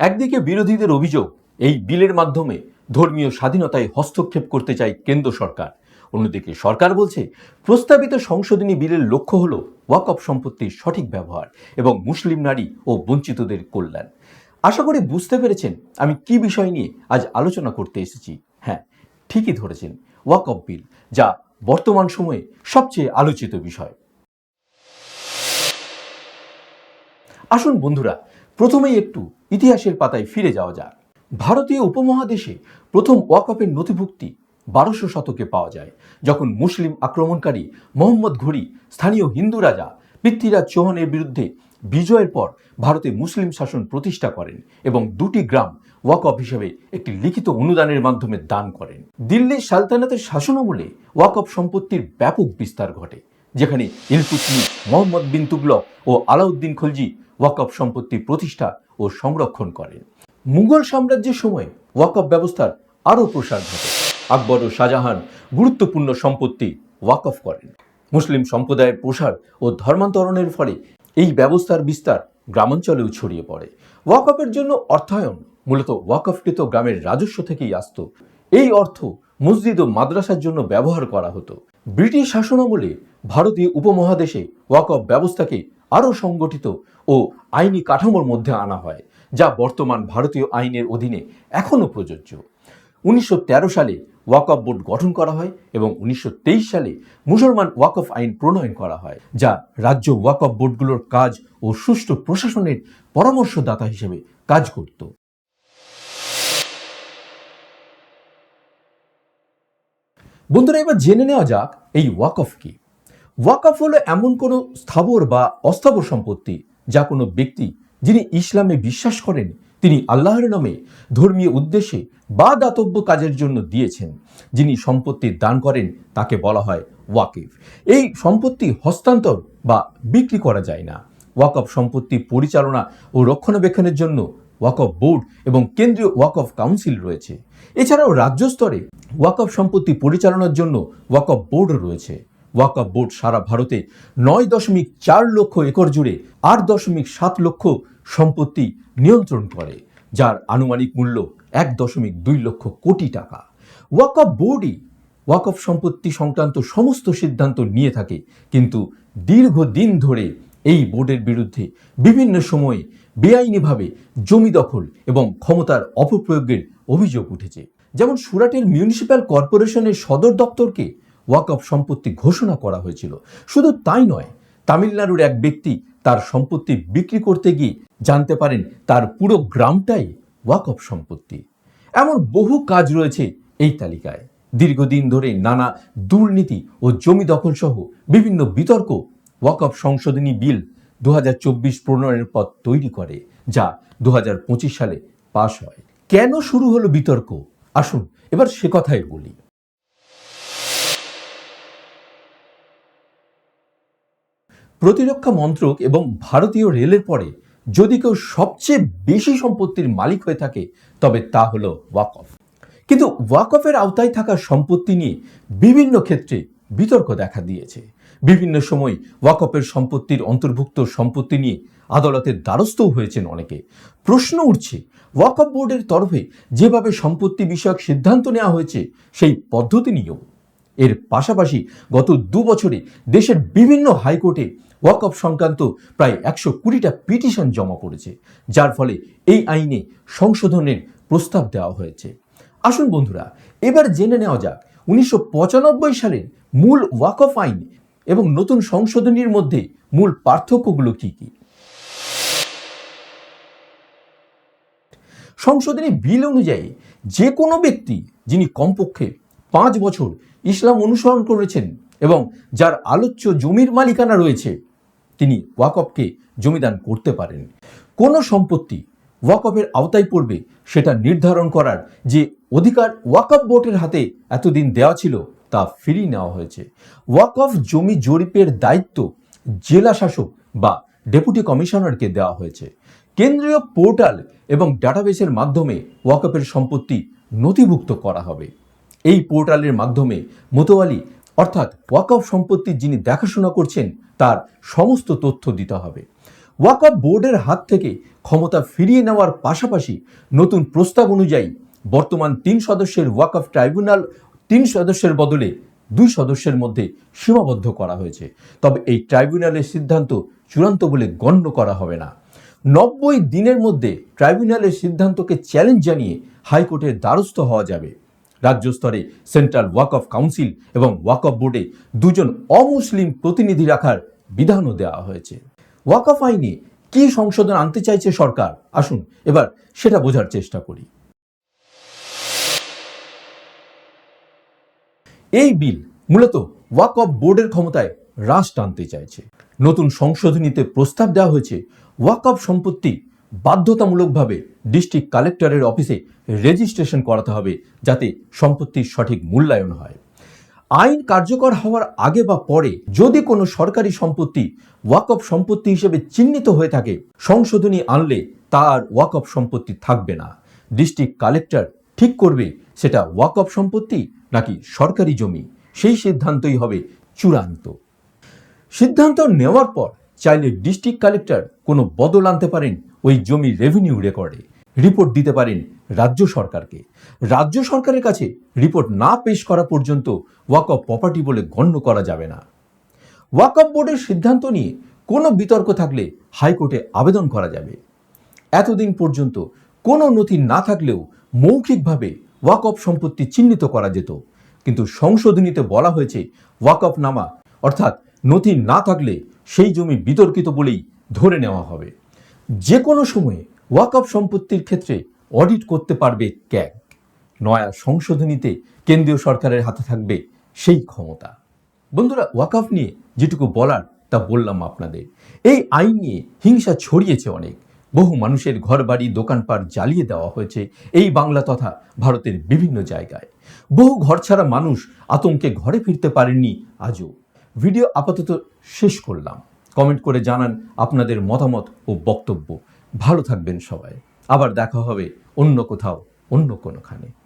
একদিকে বিরোধীদের অভিযোগ, এই বিলের মাধ্যমে ধর্মীয় স্বাধীনতায় হস্তক্ষেপ করতে চায় কেন্দ্র সরকার। অন্যদিকে সরকার বলছে, প্রস্তাবিত সংশোধনী বিলের লক্ষ্য হল ওয়াকফ সম্পত্তির সঠিক ব্যবহার এবং মুসলিম নারী ও বঞ্চিতদের কল্যাণ। আশা করি বুঝতে পেরেছেন আমি কি বিষয় নিয়ে আজ আলোচনা করতে এসেছি। হ্যাঁ ঠিকই ধরেছেন, ওয়াকফ বিল, যা বর্তমান সময়ে সবচেয়ে আলোচিত বিষয়। আসুন বন্ধুরা, প্রথমেই একটু ইতিহাসের পাতায় ফিরে যাওয়া যাক। ভারতীয় উপমহাদেশে প্রথম ওয়াকফের নথিভুক্তি বারোশো শতকে পাওয়া যায়, যখন মুসলিম আক্রমণকারী মোহাম্মদ ঘুরি, স্থানীয় হিন্দু রাজা পৃথ্বীরাজ চৌহানের বিরুদ্ধে বিজয়ের পর ভারতে মুসলিম শাসন প্রতিষ্ঠা করেন এবং দুটি গ্রাম ওয়াকফ হিসেবে একটি লিখিত অনুদানের মাধ্যমে দান করেন। দিল্লির সালতানাতের শাসনামলে ওয়াকফ সম্পত্তির ব্যাপক বিস্তার ঘটে। যেখানে ইলতুতমিশ মোহাম্মদ বিন তুগলক ও আলাউদ্দিন খলজি ওয়াকফ সম্পত্তি প্রতিষ্ঠা ও সংরক্ষণ করেন। মুঘল সাম্রাজ্যের সময় ওয়াকফ ব্যবস্থার আরও প্রসার ঘটে। আকবর ও শাহজাহান গুরুত্বপূর্ণ সম্পত্তি ওয়াকফ করেন। মুসলিম সম্প্রদায়ের প্রসার ও ধর্মান্তরণের ফলে এই ব্যবস্থার বিস্তার গ্রামাঞ্চলেও ছড়িয়ে পড়ে। ওয়াকফের জন্য অর্থায়ন মূলত ওয়াকফকৃত গ্রামের রাজস্ব থেকেই আসত। এই অর্থ মসজিদ ও মাদ্রাসার জন্য ব্যবহার করা হতো। ব্রিটিশ শাসনামলে ভারতীয় উপমহাদেশে ওয়াকফ ব্যবস্থাকে আরও সংগঠিত ও আইনি কাঠামোর মধ্যে আনা হয়, যা বর্তমান ভারতীয় আইনের অধীনে এখনও প্রযোজ্য। উনিশশো তেরো সালে ওয়াকফ বোর্ড গঠন করা হয় এবং উনিশশো তেইশ সালে মুসলমান ওয়াকফ আইন প্রণয়ন করা হয়, যা রাজ্য ওয়াকফ বোর্ডগুলোর কাজ ও সুষ্ঠু প্রশাসনের পরামর্শদাতা হিসেবে কাজ করত। বন্ধুরা, এবার জেনে নেওয়া যাক এই ওয়াকফ কি। ওয়াকফ হলো এমন কোনো স্থাবর বা অস্থাবর সম্পত্তি যা কোনো ব্যক্তি যিনি ইসলামে বিশ্বাস করেন, তিনি আল্লাহর নামে ধর্মীয় উদ্দেশ্যে বা দাতব্য কাজের জন্য দিয়েছেন, যিনি সম্পত্তি দান করেন, তাকে বলা হয় ওয়াকিফ। এই সম্পত্তি হস্তান্তর বা বিক্রি করা যায় না। ওয়াকফ সম্পত্তি পরিচালনা ও রক্ষণাবেক্ষণের জন্য ওয়াকফ বোর্ড এবং কেন্দ্রীয় ওয়াকফ কাউন্সিল রয়েছে। এছাড়াও রাজ্য স্তরে ওয়াকফ সম্পত্তি পরিচালনার জন্য ওয়াকফ বোর্ড রয়েছে। ওয়াকফ বোর্ড সারা ভারতে নয় দশমিক চার লক্ষ একর জুড়ে আট দশমিক সাত লক্ষ সম্পত্তি নিয়ন্ত্রণ করে, যার আনুমানিক মূল্য এক দশমিক দুই লক্ষ কোটি টাকা। ওয়াকফ বোর্ডই ওয়াকফ সম্পত্তি সংক্রান্ত সমস্ত সিদ্ধান্ত নিয়ে থাকে, কিন্তু দীর্ঘদিন ধরে এই বোর্ডের বিরুদ্ধে বিভিন্ন সময়ে বেআইনিভাবে জমি দখল এবং ক্ষমতার অপপ্রয়োগের অভিযোগ উঠেছে। যেমন সুরাটের মিউনিসিপ্যাল কর্পোরেশনের সদর দপ্তরকে ওয়াকফ সম্পত্তি ঘোষণা করা হয়েছিল। শুধু তাই নয়, তামিলনাড়ুর এক ব্যক্তি তার সম্পত্তি বিক্রি করতে গিয়ে জানতে পারেন তার পুরো গ্রামটাই ওয়াকফ সম্পত্তি। এমন বহু কাজ রয়েছে এই তালিকায়। দীর্ঘদিন ধরে নানা দুর্নীতি ও জমি দখল সহ বিভিন্ন বিতর্ক ওয়াকফ সংশোধনী বিল দু প্রণয়নের পথ তৈরি করে, যা দু হাজার পঁচিশ সালে পাশ হয়। কেন শুরু হলো বিতর্ক? আসুন এবার সে কথাই বলি। প্রতিরক্ষা মন্ত্রক এবং ভারতীয় রেলের পরে যদি কেউ সবচেয়ে বেশি সম্পত্তির মালিক হয়ে থাকে, তবে তা হলো ওয়াকফ। কিন্তু ওয়াকফের আওতায় থাকা সম্পত্তি নিয়ে বিভিন্ন ক্ষেত্রে বিতর্ক দেখা দিয়েছে। বিভিন্ন সময় ওয়াকফের সম্পত্তির অন্তর্ভুক্ত সম্পত্তি নিয়ে আদালতের দ্বারস্থও হয়েছেন অনেকে। প্রশ্ন উঠছে, ওয়াকফ বোর্ডের তরফে যেভাবে সম্পত্তি বিষয়ক সিদ্ধান্ত নেওয়া হয়েছে, সেই পদ্ধতি নিয়েও। এর পাশাপাশি গত দু বছরে দেশের বিভিন্ন হাইকোর্টে ওয়াকফ সংক্রান্ত প্রায় একশো কুড়িটা পিটিশন জমা পড়েছে, যার ফলে এই আইনে সংশোধনের প্রস্তাব দেওয়া হয়েছে। আসুন বন্ধুরা, এবার জেনে নেওয়া যাক, উনিশশো পঁচানব্বই সালের মূল ওয়াকফ আইন এবং নতুন সংশোধনীর মধ্যে মূল পার্থক্যগুলো কি কি? সংশোধনী বিল অনুযায়ী যে কোনো ব্যক্তি যিনি কমপক্ষে পাঁচ বছর ইসলাম অনুসরণ করেছেন এবং যার আলোচ্য জমির মালিকানা রয়েছে, তিনি ওয়াকফকে জমিদান করতে পারেন। কোনো সম্পত্তি ওয়াকফের আওতায় পড়বে, সেটা নির্ধারণ করার যে অধিকার ওয়াকফ বোর্ডের হাতে এতদিন দেওয়া ছিল তা ফিরিয়ে নেওয়া হয়েছে। ওয়াকফ জমি জরিপের দায়িত্ব জেলা শাসক বা ডেপুটি কমিশনারকে দেওয়া হয়েছে। কেন্দ্রীয় পোর্টাল এবং ডাটাবেসের মাধ্যমে ওয়াকফের সম্পত্তি নথিভুক্ত করা হবে। এই পোর্টালের মাধ্যমে মোতোয়ালি অর্থাৎ ওয়াকফ সম্পত্তির যিনি দেখাশোনা করছেন, তার সমস্ত তথ্য দিতে হবে। ওয়াকফ বোর্ডের হাত থেকে ক্ষমতা ফিরিয়ে নেওয়ার পাশাপাশি নতুন প্রস্তাব অনুযায়ী বর্তমান তিন সদস্যের ওয়াকফ ট্রাইব্যুনাল তিন সদস্যের বদলে দুই সদস্যের মধ্যে সীমাবদ্ধ করা হয়েছে। তবে এই ট্রাইব্যুনালের সিদ্ধান্ত চূড়ান্ত বলে গণ্য করা হবে না। নব্বই দিনের মধ্যে ট্রাইব্যুনালের সিদ্ধান্তকে চ্যালেঞ্জ জানিয়ে হাইকোর্টের দ্বারস্থ হওয়া যাবে। রাজ্য স্তরে সেন্ট্রাল ওয়াকফ কাউন্সিল এবং ওয়াকফ বোর্ডে দুজন অমুসলিম প্রতিনিধি রাখার বিধানও দেওয়া হয়েছে। ওয়াকফ আইনে কি সংশোধন আনতে চাইছে সরকার? আসুন এবার সেটা বোঝার চেষ্টা করি। এই বিল মূলত ওয়াকফ বোর্ডের ক্ষমতায় হ্রাস টানতে চাইছে। নতুন সংশোধনীতে প্রস্তাব দেওয়া হয়েছে ওয়াকফ সম্পত্তি বাধ্যতামূলকভাবে ডিস্ট্রিক্ট কালেক্টরের অফিসে রেজিস্ট্রেশন করাতে হবে যাতে সম্পত্তির সঠিক মূল্যায়ন হয়। আইন কার্যকর হওয়ার আগে বা পরে যদি কোনো সরকারি সম্পত্তি ওয়াকফ সম্পত্তি হিসেবে চিহ্নিত হয়ে থাকে, সংশোধনী আনলে তার ওয়াকফ সম্পত্তি থাকবে না। ডিস্ট্রিক্ট কালেক্টর ঠিক করবে সেটা ওয়াকফ সম্পত্তি নাকি সরকারি জমি? সেই সিদ্ধান্তই হবে চূড়ান্ত। সিদ্ধান্ত নেওয়ার পর চাইলে ডিস্ট্রিক্ট কালেক্টর কোনো বদল আনতে পারেন ওই জমি রেভিনিউ রেকর্ডে। রিপোর্ট দিতে পারেন রাজ্য সরকারকে। রাজ্য সরকারের কাছে রিপোর্ট না পেশ করা পর্যন্ত ওয়াকফ প্রপার্টি বলে গণ্য করা যাবে না। ওয়াকফ বোর্ডের সিদ্ধান্ত নিয়ে কোনো বিতর্ক থাকলে হাইকোর্টে আবেদন করা যাবে। এতদিন পর্যন্ত কোনো নথি না থাকলেও মৌখিকভাবে ওয়াকফ সম্পত্তি চিহ্নিত করা যেত। কিন্তু সংশোধনীতে বলা হয়েছে ওয়াকফ নামা, অর্থাৎ নথি না থাকলে সেই জমি বিতর্কিত বলেই ধরে নেওয়া হবে। যে কোনো সময়ে ওয়াকফ সম্পত্তির ক্ষেত্রে অডিট করতে পারবে ক্যাগ। নয়া সংশোধনীতে কেন্দ্রীয় সরকারের হাতে থাকবে সেই ক্ষমতা। বন্ধুরা ওয়াকফ নিয়ে যেটুকু বলার তা বললাম আপনাদের। এই আইন নিয়ে হিংসা ছড়িয়েছে অনেক। বহু মানুষের ঘরবাড়ি, দোকানপাট জ্বালিয়ে দেওয়া হয়েছে এই বাংলা তথা ভারতের বিভিন্ন জায়গায়। বহু ঘর ছাড়া মানুষ আতঙ্কে ঘরে ফিরতে পারেননি আজও। ভিডিও আপাতত শেষ করলাম। কমেন্ট করে জানান আপনাদের মতামত ও বক্তব্য। ভালো থাকবেন সবাই। আবার দেখা হবে অন্য কোথাও, অন্য কোনোখানে।